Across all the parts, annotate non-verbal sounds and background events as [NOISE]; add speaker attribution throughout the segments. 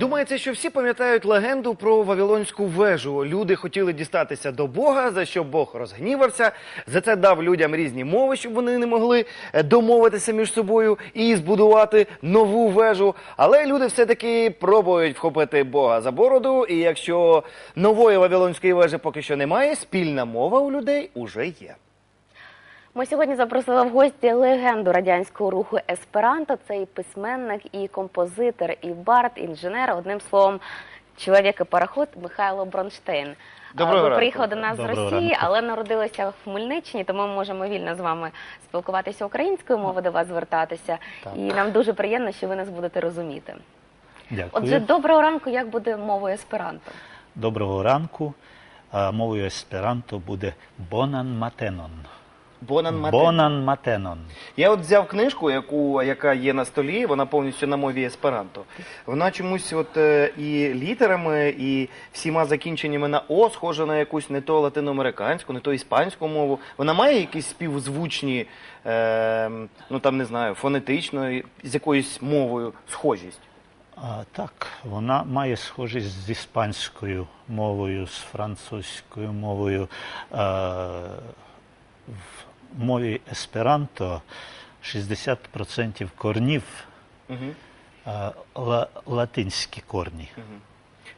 Speaker 1: Думається, що всі пам'ятають легенду про Вавилонську вежу. Люди хотіли дістатися до Бога, за що Бог розгнівався. За це дав людям різні мови, щоб вони не могли е, домовитися між собою і збудувати нову вежу. Але люди все-таки пробують вхопити Бога за бороду. І якщо нової Вавилонської вежі поки що немає, спільна мова у людей уже є.
Speaker 2: Ми сьогодні запросили в гості легенду радянського руху Есперанто. Це і письменник, і композитор, і бард, інженер. Одним словом, чоловік і пароход Михайло Бронштейн.
Speaker 1: Доброго
Speaker 2: Ви приїхали до нас з Росії,
Speaker 3: ранку.
Speaker 2: але народилися в Хмельниччині, тому ми можемо вільно з вами спілкуватися українською мовою, до вас звертатися.
Speaker 3: Так.
Speaker 2: І нам дуже приємно, що ви нас будете розуміти.
Speaker 3: Дякую.
Speaker 2: Отже, доброго ранку, як буде мовою есперанто?
Speaker 3: Доброго ранку. Мовою есперанто буде Бонан Матенон.
Speaker 1: Бонан Матен.
Speaker 3: Бонан Матенон.
Speaker 1: Я от взяв книжку, яку, яка є на столі, вона повністю на мові есперанто. Вона чомусь от е, і літерами, і всіма закінченнями на О схожа на якусь не то латиноамериканську, не то іспанську мову. Вона має якісь співзвучні, е, ну там не знаю, фонетично, з якоюсь мовою схожість.
Speaker 3: А, так, вона має схожість з іспанською мовою, з французькою мовою. А, в мові есперанто 60% корнів ла- латинські корні.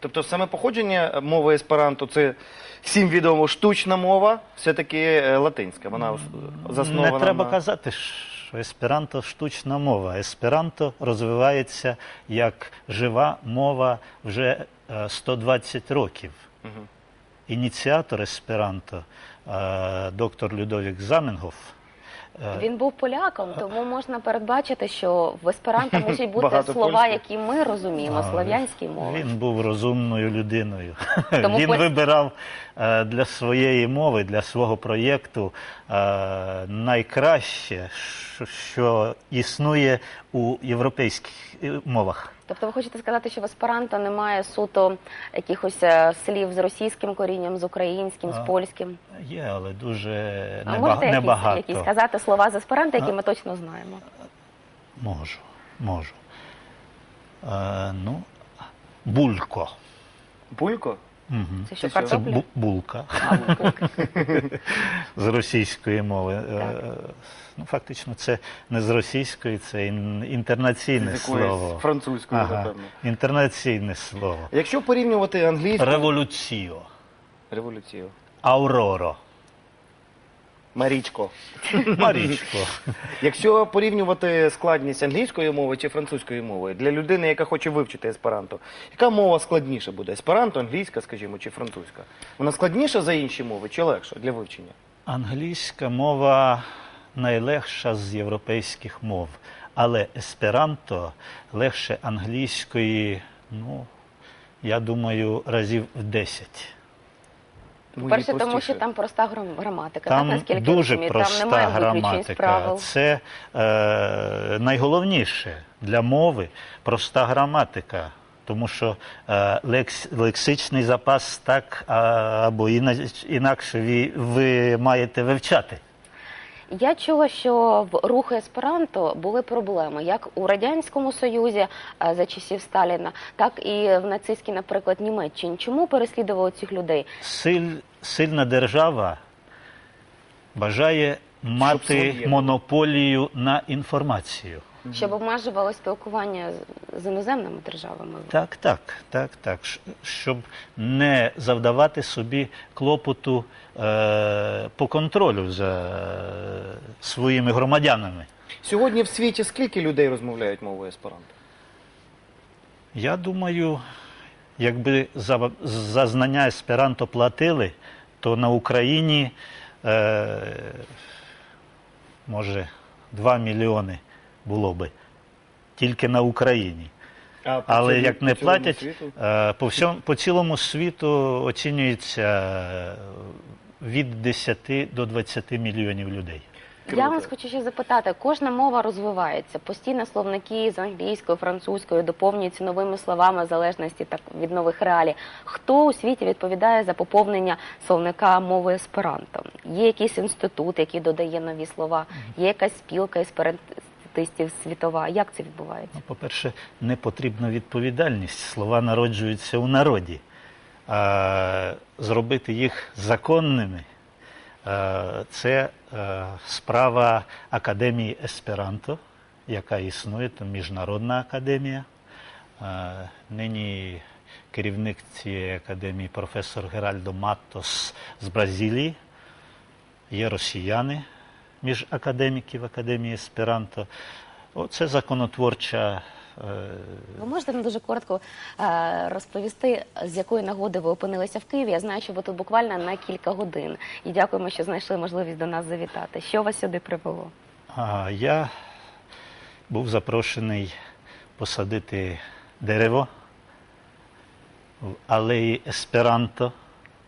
Speaker 1: Тобто саме походження мови есперанто це всім відомо штучна мова, все-таки е, латинська. Вона заснована
Speaker 3: Не треба
Speaker 1: на...
Speaker 3: казати, що есперанто штучна мова. Есперанто розвивається як жива мова вже е, 120 років. Ініціатор есперанто, е, доктор Людовік Заменгоф, е,
Speaker 2: Він був поляком, тому можна передбачити, що в есперанто можуть бути
Speaker 1: Багато
Speaker 2: слова,
Speaker 1: польських.
Speaker 2: які ми розуміємо, слов'янські мови.
Speaker 3: Він був розумною людиною.
Speaker 2: Тому
Speaker 3: Він
Speaker 2: польсь-
Speaker 3: вибирав е, для своєї мови, для свого проєкту е, найкраще, що- існує у європейських е, мовах.
Speaker 2: Тобто ви хочете сказати, що в есперанто немає суто якихось е, слів з російським корінням, з українським, з
Speaker 3: А,
Speaker 2: польським?
Speaker 3: Є, але дуже
Speaker 2: А
Speaker 3: неба-
Speaker 2: можете якісь,
Speaker 3: небагато.
Speaker 2: якісь сказати слова з есперанто, які
Speaker 3: А?
Speaker 2: ми точно знаємо?
Speaker 3: Можу, можу. Е, ну, булько.
Speaker 1: Булько?
Speaker 3: Угу.
Speaker 2: Це що,
Speaker 1: Це?
Speaker 2: Картопля?
Speaker 3: бу- булка
Speaker 2: А, булка. [LAUGHS]
Speaker 3: з російської мови. Е,
Speaker 2: Так.
Speaker 3: ну, фактично, це не з російської, це ін- інтернаційне
Speaker 1: З якоїсь
Speaker 3: слово.
Speaker 1: французькою,
Speaker 3: Ага,
Speaker 1: напевно.
Speaker 3: інтернаційне слово.
Speaker 1: Якщо порівнювати англійську
Speaker 3: Революціо.
Speaker 1: революцію,
Speaker 3: Ауроро.
Speaker 1: Марічко. [LAUGHS]
Speaker 3: Марічко.
Speaker 1: Якщо порівнювати складність англійської мови чи французької мови для людини, яка хоче вивчити есперанто, яка мова складніша буде? Есперанто, англійська, скажімо, чи французька? Вона складніша за інші мови чи легша для вивчення?
Speaker 3: Англійська мова найлегша з європейських мов, але есперанто легше англійської, ну, я думаю, разів в 10.
Speaker 1: Ну,
Speaker 2: Перше, тому
Speaker 1: простіше.
Speaker 2: що там проста грам- граматика,
Speaker 3: Там
Speaker 2: так, наскільки я
Speaker 3: дуже
Speaker 2: розумію,
Speaker 3: проста
Speaker 2: там немає виключень з
Speaker 3: граматика.
Speaker 2: правил.
Speaker 3: Це е, найголовніше для мови проста граматика. Тому що е, лекс, лексичний запас так а, або іна- інакше ви, ви маєте вивчати.
Speaker 2: Я чула, що в руху есперанто були проблеми як у радянському союзі е, за часів Сталіна, так і в нацистській, наприклад, Німеччині. Чому переслідували цих людей?
Speaker 3: Силь, сильна держава бажає мати монополію на інформацію.
Speaker 2: Щоб обмежувало спілкування з- іноземними державами.
Speaker 3: Так, так, так, так. Щоб не завдавати собі клопоту е, по контролю за е, своїми громадянами.
Speaker 1: Сьогодні в світі скільки людей розмовляють мовою есперанто?
Speaker 3: Я думаю, якби за, за знання есперанто платили, то на Україні е, може 2 мільйони було би тільки на Україні.
Speaker 1: А по
Speaker 3: Але
Speaker 1: цілому-
Speaker 3: як не
Speaker 1: по цілому
Speaker 3: платять,
Speaker 1: світу?
Speaker 3: е, по, всьому, по цілому світу оцінюється е, від 10 до 20 мільйонів людей.
Speaker 2: Я вас хочу ще запитати: кожна мова розвивається. Постійно словники з англійської, французької доповнюються новими словами в залежності так від нових реалій. Хто у світі відповідає за поповнення словника мови есперанто? Є якийсь інститут, який додає нові слова, є якась спілка есперантистів, артистів світова. Як це відбувається?
Speaker 3: Ну, по-перше, не потрібна відповідальність. Слова народжуються у народі. А зробити їх законними це е, справа Академії Есперанто, яка існує, це міжнародна академія. Нині керівник цієї академії професор Геральдо Маттос з Бразилії. Є росіяни між академіків Академії Есперанто. Оце законотворча. е,
Speaker 2: Ви можете нам дуже коротко е, розповісти, з якої нагоди ви опинилися в Києві? Я знаю, що ви тут буквально на кілька годин. І дякуємо, що знайшли можливість до нас завітати. Що вас сюди привело?
Speaker 3: Я був запрошений посадити дерево в алеї Есперанто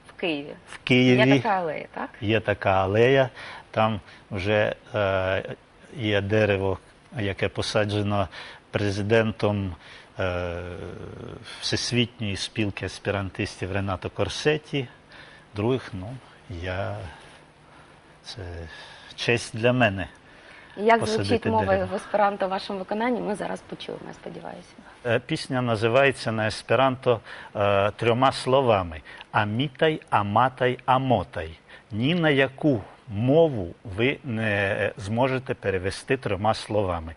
Speaker 2: В Києві.
Speaker 3: в Києві.
Speaker 2: Є така алея, так?
Speaker 3: Є така алея, там вже е, є дерево, яке посаджено президентом е, Всесвітньої спілки аспірантистів Ренато Корсеті. Других, ну, я це честь для мене.
Speaker 2: Як звучить мова
Speaker 3: дерево.
Speaker 2: в есперанто в вашому виконанні, ми зараз почуємо, я сподіваюся.
Speaker 3: Е, Пісня називається на есперанто е, трьома словами: амітай, аматай, амотай. Ні на яку мову ви не зможете перевести трьома словами.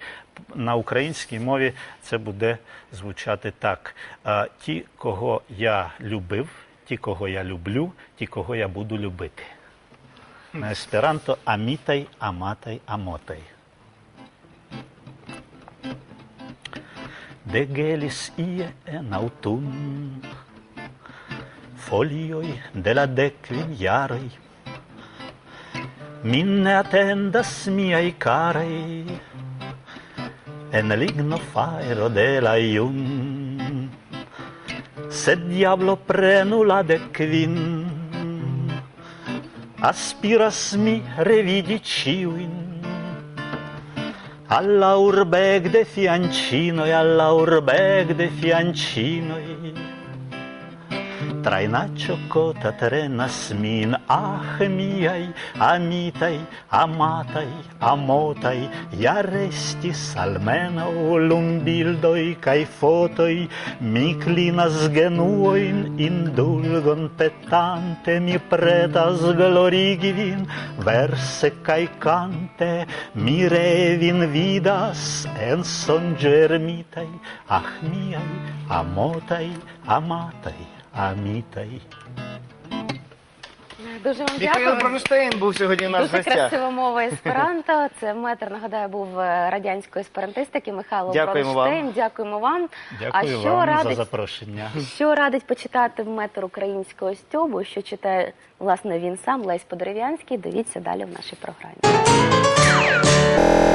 Speaker 3: На українській мові це буде звучати так: ті, кого я любив, ті, кого я люблю, ті, кого я буду любити. На есперанто амітай, аматай, амотай. De gelis ie en autun, folioi de la decvin min ne attendas miai carai en ligno faero de la iun. Se diablo prenu la de quin aspiras mi revidi ciuin. Alla urbeg de fiancinoi alla urbeg de fiancinoi. Тройначоко татеренасмин ахмияй, амитай, amatai, amotai, ja restis almenaŭ lumbildoj kaj fotoj, mi klinas genuojn indulgon petante, mi pretas glorigi vin, verse kaj kante, mi revin vidas en sonĝo ermitaj, ah miaj, amotaj, amataj. Amitaj.
Speaker 2: Дуже вам
Speaker 1: Михайло
Speaker 2: дякую.
Speaker 1: Бронштейн був сьогодні у нас в
Speaker 2: Дуже
Speaker 1: гостях.
Speaker 2: красива мова [LAUGHS] есперанто. Це метр, нагадаю, був е, радянської есперантистики Михайло
Speaker 1: Дякуємо
Speaker 2: Бронштейн. Дякуємо вам.
Speaker 3: Дякую
Speaker 2: а що
Speaker 3: вам за
Speaker 2: радить,
Speaker 3: запрошення.
Speaker 2: що радить почитати метр українського стьобу, що читає власне він сам Лесь Подерев'янський. Дивіться далі в нашій програмі.